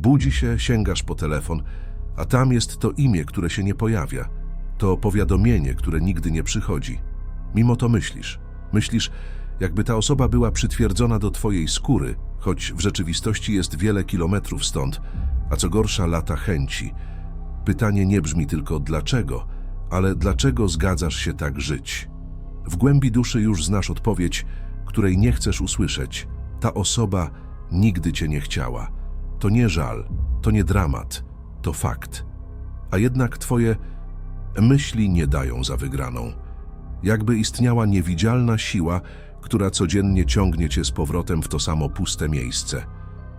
Budzi się, sięgasz po telefon, a tam jest to imię, które się nie pojawia. To powiadomienie, które nigdy nie przychodzi. Mimo to myślisz. Myślisz, jakby ta osoba była przytwierdzona do twojej skóry, choć w rzeczywistości jest wiele kilometrów stąd, a co gorsza lata chęci. Pytanie nie brzmi tylko dlaczego, ale dlaczego zgadzasz się tak żyć? W głębi duszy już znasz odpowiedź, której nie chcesz usłyszeć. Ta osoba nigdy cię nie chciała. To nie żal, to nie dramat, to fakt. A jednak twoje myśli nie dają za wygraną. Jakby istniała niewidzialna siła, która codziennie ciągnie cię z powrotem w to samo puste miejsce.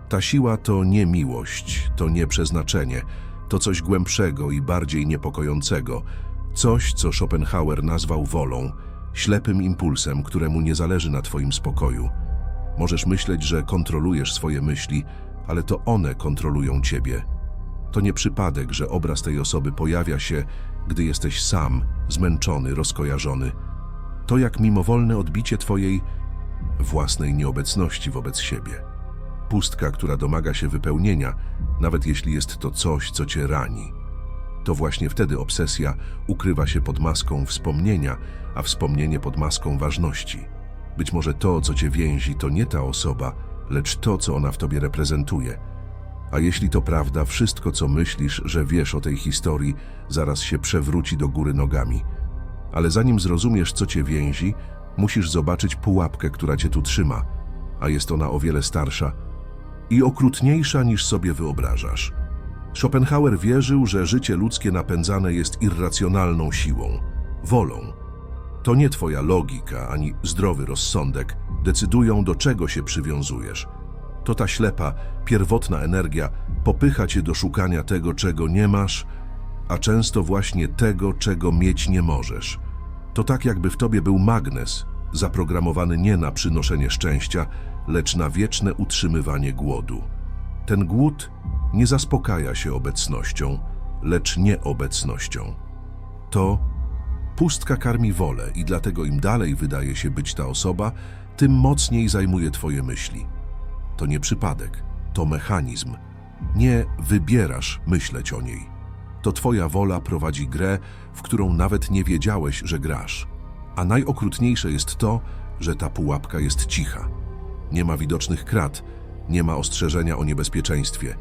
Ta siła to nie miłość, to nie przeznaczenie, to coś głębszego i bardziej niepokojącego, coś, co Schopenhauer nazwał wolą, ślepym impulsem, któremu nie zależy na twoim spokoju. Możesz myśleć, że kontrolujesz swoje myśli, ale to one kontrolują ciebie. To nie przypadek, że obraz tej osoby pojawia się, gdy jesteś sam, zmęczony, rozkojarzony. To jak mimowolne odbicie twojej własnej nieobecności wobec siebie. Pustka, która domaga się wypełnienia, nawet jeśli jest to coś, co cię rani. To właśnie wtedy obsesja ukrywa się pod maską wspomnienia, a wspomnienie pod maską ważności. Być może to, co cię więzi, to nie ta osoba, lecz to, co ona w tobie reprezentuje. A jeśli to prawda, wszystko, co myślisz, że wiesz o tej historii, zaraz się przewróci do góry nogami. Ale zanim zrozumiesz, co cię więzi, musisz zobaczyć pułapkę, która cię tu trzyma, a jest ona o wiele starsza i okrutniejsza niż sobie wyobrażasz. Schopenhauer wierzył, że życie ludzkie napędzane jest irracjonalną siłą, wolą. To nie twoja logika ani zdrowy rozsądek decydują, do czego się przywiązujesz. To ta ślepa, pierwotna energia popycha cię do szukania tego, czego nie masz, a często właśnie tego, czego mieć nie możesz. To tak, jakby w tobie był magnes, zaprogramowany nie na przynoszenie szczęścia, lecz na wieczne utrzymywanie głodu. Ten głód nie zaspokaja się obecnością, lecz nieobecnością. To pustka karmi wolę i dlatego im dalej wydaje się być ta osoba, tym mocniej zajmuje twoje myśli. To nie przypadek, to mechanizm. Nie wybierasz myśleć o niej. To twoja wola prowadzi grę, w którą nawet nie wiedziałeś, że grasz. A najokrutniejsze jest to, że ta pułapka jest cicha. Nie ma widocznych krat, nie ma ostrzeżenia o niebezpieczeństwie.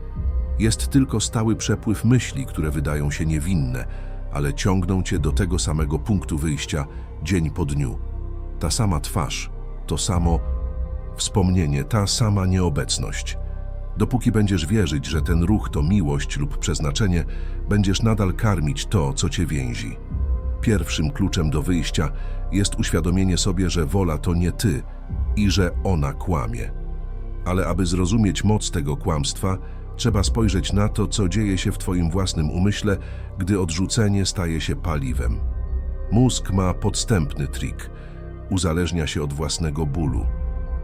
Jest tylko stały przepływ myśli, które wydają się niewinne, ale ciągną cię do tego samego punktu wyjścia dzień po dniu. Ta sama twarz, to samo wspomnienie, ta sama nieobecność. Dopóki będziesz wierzyć, że ten ruch to miłość lub przeznaczenie, będziesz nadal karmić to, co cię więzi. Pierwszym kluczem do wyjścia jest uświadomienie sobie, że wola to nie ty i że ona kłamie. Ale aby zrozumieć moc tego kłamstwa, trzeba spojrzeć na to, co dzieje się w twoim własnym umyśle, gdy odrzucenie staje się paliwem. Mózg ma podstępny trik. Uzależnia się od własnego bólu.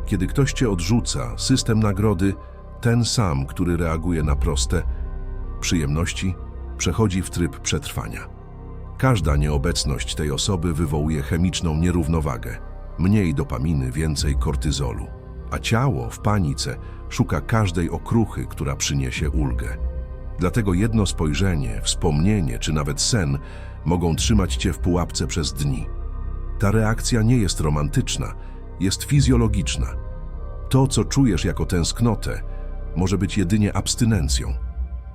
Kiedy ktoś cię odrzuca, system nagrody, ten sam, który reaguje na proste przyjemności, przechodzi w tryb przetrwania. Każda nieobecność tej osoby wywołuje chemiczną nierównowagę. Mniej dopaminy, więcej kortyzolu. A ciało w panice szuka każdej okruchy, która przyniesie ulgę. Dlatego jedno spojrzenie, wspomnienie czy nawet sen mogą trzymać cię w pułapce przez dni. Ta reakcja nie jest romantyczna, jest fizjologiczna. To, co czujesz jako tęsknotę, może być jedynie abstynencją.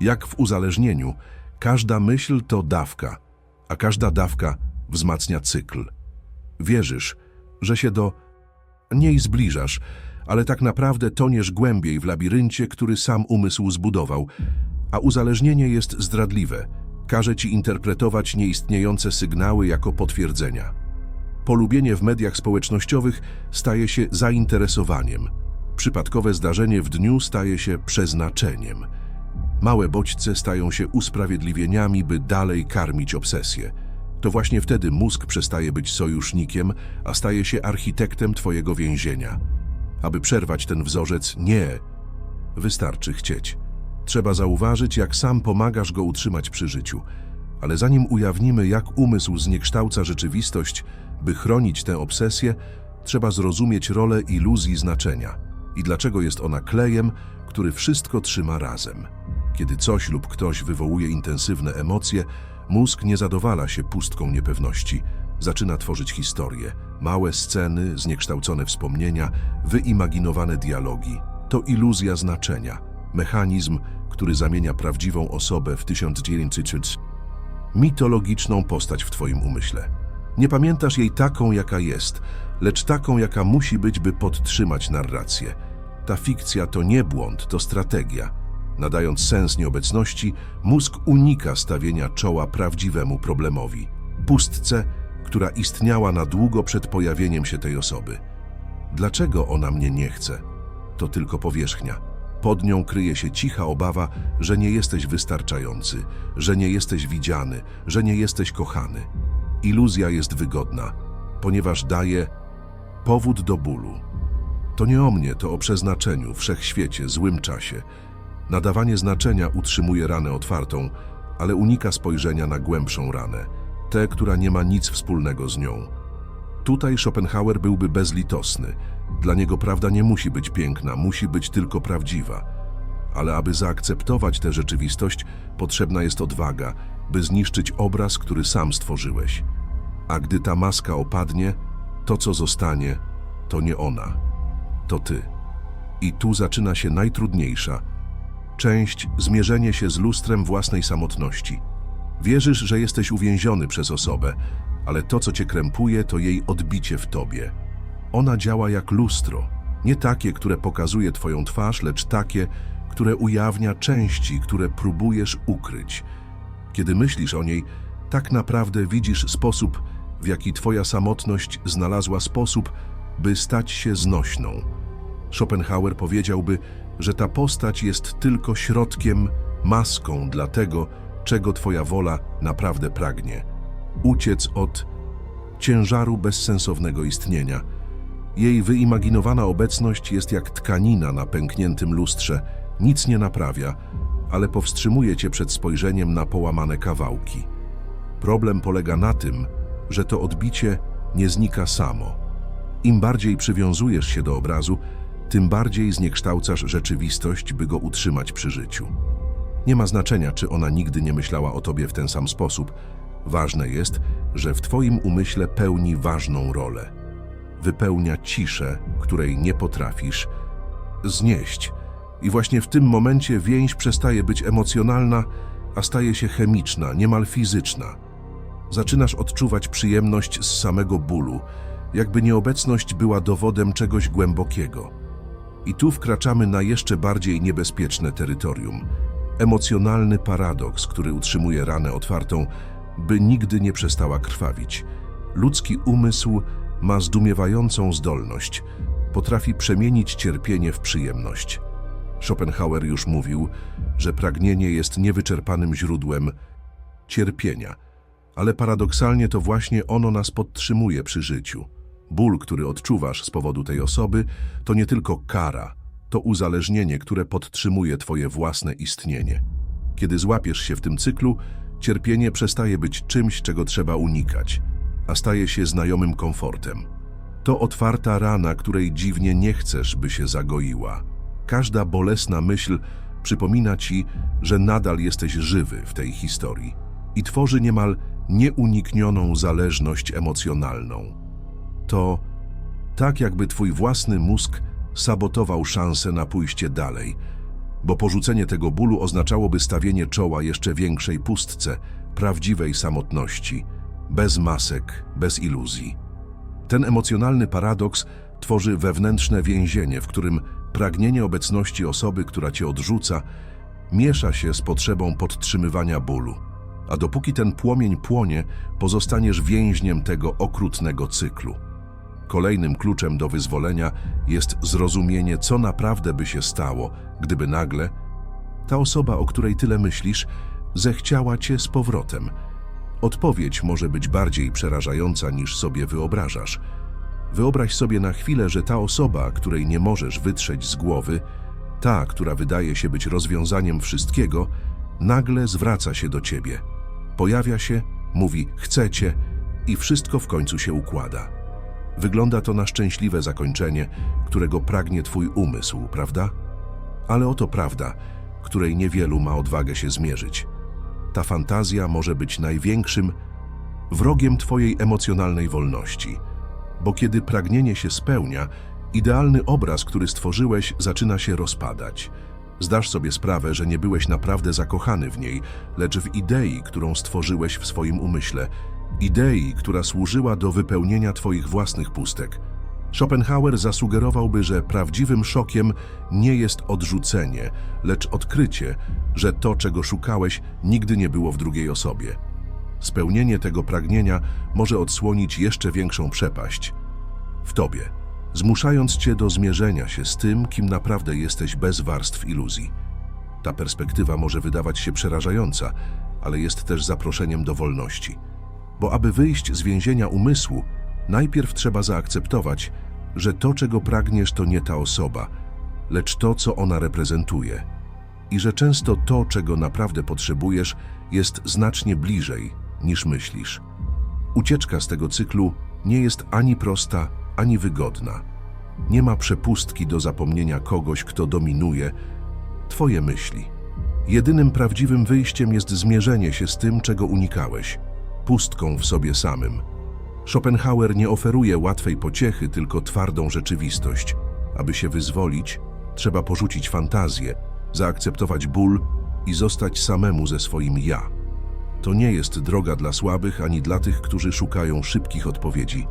Jak w uzależnieniu, każda myśl to dawka, a każda dawka wzmacnia cykl. Wierzysz, że się do niej zbliżasz, ale tak naprawdę toniesz głębiej w labiryncie, który sam umysł zbudował, a uzależnienie jest zdradliwe, każe ci interpretować nieistniejące sygnały jako potwierdzenia. Polubienie w mediach społecznościowych staje się zainteresowaniem. Przypadkowe zdarzenie w dniu staje się przeznaczeniem. Małe bodźce stają się usprawiedliwieniami, by dalej karmić obsesję. To właśnie wtedy mózg przestaje być sojusznikiem, a staje się architektem twojego więzienia. Aby przerwać ten wzorzec, nie. Wystarczy chcieć. Trzeba zauważyć, jak sam pomagasz go utrzymać przy życiu. Ale zanim ujawnimy, jak umysł zniekształca rzeczywistość, by chronić tę obsesję, trzeba zrozumieć rolę iluzji znaczenia i dlaczego jest ona klejem, który wszystko trzyma razem. Kiedy coś lub ktoś wywołuje intensywne emocje, mózg nie zadowala się pustką niepewności. Zaczyna tworzyć historie, małe sceny, zniekształcone wspomnienia, wyimaginowane dialogi. To iluzja znaczenia, mechanizm, który zamienia prawdziwą osobę w 1900 mitologiczną postać w Twoim umyśle. Nie pamiętasz jej taką, jaka jest, lecz taką, jaka musi być, by podtrzymać narrację. Ta fikcja to nie błąd, to strategia. Nadając sens nieobecności, mózg unika stawienia czoła prawdziwemu problemowi pustce, która istniała na długo przed pojawieniem się tej osoby. Dlaczego ona mnie nie chce? To tylko powierzchnia. Pod nią kryje się cicha obawa, że nie jesteś wystarczający, że nie jesteś widziany, że nie jesteś kochany. Iluzja jest wygodna, ponieważ daje powód do bólu. To nie o mnie, to o przeznaczeniu, wszechświecie, złym czasie. Nadawanie znaczenia utrzymuje ranę otwartą, ale unika spojrzenia na głębszą ranę, tę, która nie ma nic wspólnego z nią. Tutaj Schopenhauer byłby bezlitosny. Dla niego prawda nie musi być piękna, musi być tylko prawdziwa. Ale aby zaakceptować tę rzeczywistość, potrzebna jest odwaga, by zniszczyć obraz, który sam stworzyłeś. A gdy ta maska opadnie, to co zostanie, to nie ona, to ty. I tu zaczyna się najtrudniejsza część zmierzenie się z lustrem własnej samotności. Wierzysz, że jesteś uwięziony przez osobę, ale to, co cię krępuje, to jej odbicie w tobie. Ona działa jak lustro, nie takie, które pokazuje twoją twarz, lecz takie, które ujawnia części, które próbujesz ukryć. Kiedy myślisz o niej, tak naprawdę widzisz sposób, w jaki twoja samotność znalazła sposób, by stać się znośną. Schopenhauer powiedziałby, że ta postać jest tylko środkiem, maską dla tego, czego twoja wola naprawdę pragnie. Uciec od ciężaru bezsensownego istnienia. Jej wyimaginowana obecność jest jak tkanina na pękniętym lustrze, nic nie naprawia, ale powstrzymuje cię przed spojrzeniem na połamane kawałki. Problem polega na tym, że to odbicie nie znika samo. Im bardziej przywiązujesz się do obrazu, tym bardziej zniekształcasz rzeczywistość, by go utrzymać przy życiu. Nie ma znaczenia, czy ona nigdy nie myślała o tobie w ten sam sposób. Ważne jest, że w twoim umyśle pełni ważną rolę. Wypełnia ciszę, której nie potrafisz znieść. I właśnie w tym momencie więź przestaje być emocjonalna, a staje się chemiczna, niemal fizyczna. Zaczynasz odczuwać przyjemność z samego bólu, jakby nieobecność była dowodem czegoś głębokiego. I tu wkraczamy na jeszcze bardziej niebezpieczne terytorium. Emocjonalny paradoks, który utrzymuje ranę otwartą, by nigdy nie przestała krwawić. Ludzki umysł ma zdumiewającą zdolność. Potrafi przemienić cierpienie w przyjemność. Schopenhauer już mówił, że pragnienie jest niewyczerpanym źródłem cierpienia, ale paradoksalnie to właśnie ono nas podtrzymuje przy życiu. Ból, który odczuwasz z powodu tej osoby, to nie tylko kara, to uzależnienie, które podtrzymuje twoje własne istnienie. Kiedy złapiesz się w tym cyklu, cierpienie przestaje być czymś, czego trzeba unikać, a staje się znajomym komfortem. To otwarta rana, której dziwnie nie chcesz, by się zagoiła. Każda bolesna myśl przypomina ci, że nadal jesteś żywy w tej historii i tworzy niemal nieuniknioną zależność emocjonalną to tak jakby twój własny mózg sabotował szansę na pójście dalej, bo porzucenie tego bólu oznaczałoby stawienie czoła jeszcze większej pustce, prawdziwej samotności, bez masek, bez iluzji. Ten emocjonalny paradoks tworzy wewnętrzne więzienie, w którym pragnienie obecności osoby, która cię odrzuca, miesza się z potrzebą podtrzymywania bólu. A dopóki ten płomień płonie, pozostaniesz więźniem tego okrutnego cyklu. Kolejnym kluczem do wyzwolenia jest zrozumienie, co naprawdę by się stało, gdyby nagle ta osoba, o której tyle myślisz, zechciała cię z powrotem. Odpowiedź może być bardziej przerażająca niż sobie wyobrażasz. Wyobraź sobie na chwilę, że ta osoba, której nie możesz wytrzeć z głowy, ta, która wydaje się być rozwiązaniem wszystkiego, nagle zwraca się do ciebie. Pojawia się, mówi chcecie i wszystko w końcu się układa. Wygląda to na szczęśliwe zakończenie, którego pragnie twój umysł, prawda? Ale oto prawda. której niewielu ma odwagę się zmierzyć. Ta fantazja może być największym wrogiem Twojej emocjonalnej wolności, bo kiedy pragnienie się spełnia, idealny obraz, który stworzyłeś, zaczyna się rozpadać. Zdasz sobie sprawę, że nie byłeś naprawdę zakochany w niej, lecz w idei, którą stworzyłeś w swoim umyśle, idei, która służyła do wypełnienia Twoich własnych pustek. Schopenhauer zasugerowałby, że prawdziwym szokiem nie jest odrzucenie, lecz odkrycie, że to, czego szukałeś, nigdy nie było w drugiej osobie. Spełnienie tego pragnienia może odsłonić jeszcze większą przepaść w tobie, zmuszając cię do zmierzenia się z tym, kim naprawdę jesteś bez warstw iluzji. Ta perspektywa może wydawać się przerażająca, ale jest też zaproszeniem do wolności. Bo aby wyjść z więzienia umysłu, najpierw trzeba zaakceptować, że to, czego pragniesz, to nie ta osoba, lecz to, co ona reprezentuje. I że często to, czego naprawdę potrzebujesz, jest znacznie bliżej niż myślisz. Ucieczka z tego cyklu nie jest ani prosta, ani wygodna. Nie ma przepustki do zapomnienia kogoś, kto dominuje Twoje myśli. Jedynym prawdziwym wyjściem jest zmierzenie się z tym, czego unikałeś, pustką w sobie samym. Schopenhauer nie oferuje łatwej pociechy, tylko twardą rzeczywistość. Aby się wyzwolić, trzeba porzucić fantazję, zaakceptować ból i zostać samemu ze swoim ja. To nie jest droga dla słabych ani dla tych, którzy szukają szybkich odpowiedzi.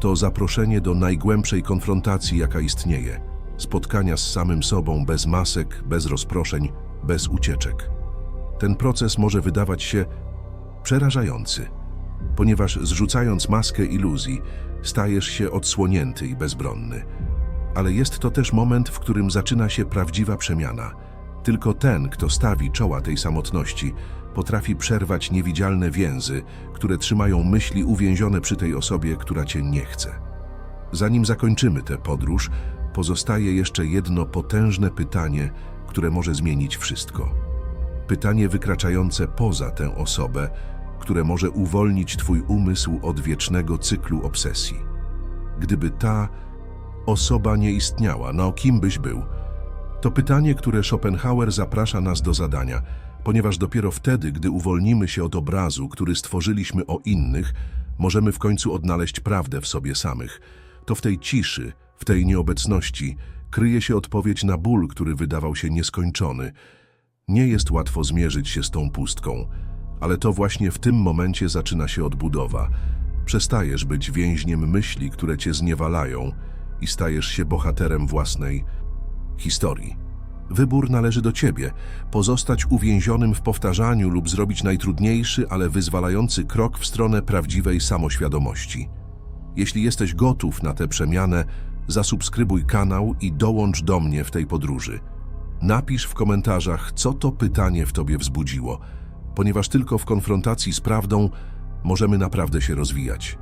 To zaproszenie do najgłębszej konfrontacji, jaka istnieje. Spotkania z samym sobą bez masek, bez rozproszeń, bez ucieczek. Ten proces może wydawać się przerażający, ponieważ zrzucając maskę iluzji, stajesz się odsłonięty i bezbronny. Ale jest to też moment, w którym zaczyna się prawdziwa przemiana. Tylko ten, kto stawi czoła tej samotności, potrafi przerwać niewidzialne więzy, które trzymają myśli uwięzione przy tej osobie, która cię nie chce. Zanim zakończymy tę podróż, pozostaje jeszcze jedno potężne pytanie, które może zmienić wszystko. Pytanie wykraczające poza tę osobę, które może uwolnić Twój umysł od wiecznego cyklu obsesji. Gdyby ta osoba nie istniała, no kim byś był? To pytanie, które Schopenhauer zaprasza nas do zadania, ponieważ dopiero wtedy, gdy uwolnimy się od obrazu, który stworzyliśmy o innych, możemy w końcu odnaleźć prawdę w sobie samych. To w tej ciszy, w tej nieobecności kryje się odpowiedź na ból, który wydawał się nieskończony. Nie jest łatwo zmierzyć się z tą pustką, ale to właśnie w tym momencie zaczyna się odbudowa. Przestajesz być więźniem myśli, które cię zniewalają i stajesz się bohaterem własnej historii. Wybór należy do ciebie. Pozostać uwięzionym w powtarzaniu lub zrobić najtrudniejszy, ale wyzwalający krok w stronę prawdziwej samoświadomości. Jeśli jesteś gotów na tę przemianę, zasubskrybuj kanał i dołącz do mnie w tej podróży. Napisz w komentarzach, co to pytanie w tobie wzbudziło, ponieważ tylko w konfrontacji z prawdą możemy naprawdę się rozwijać.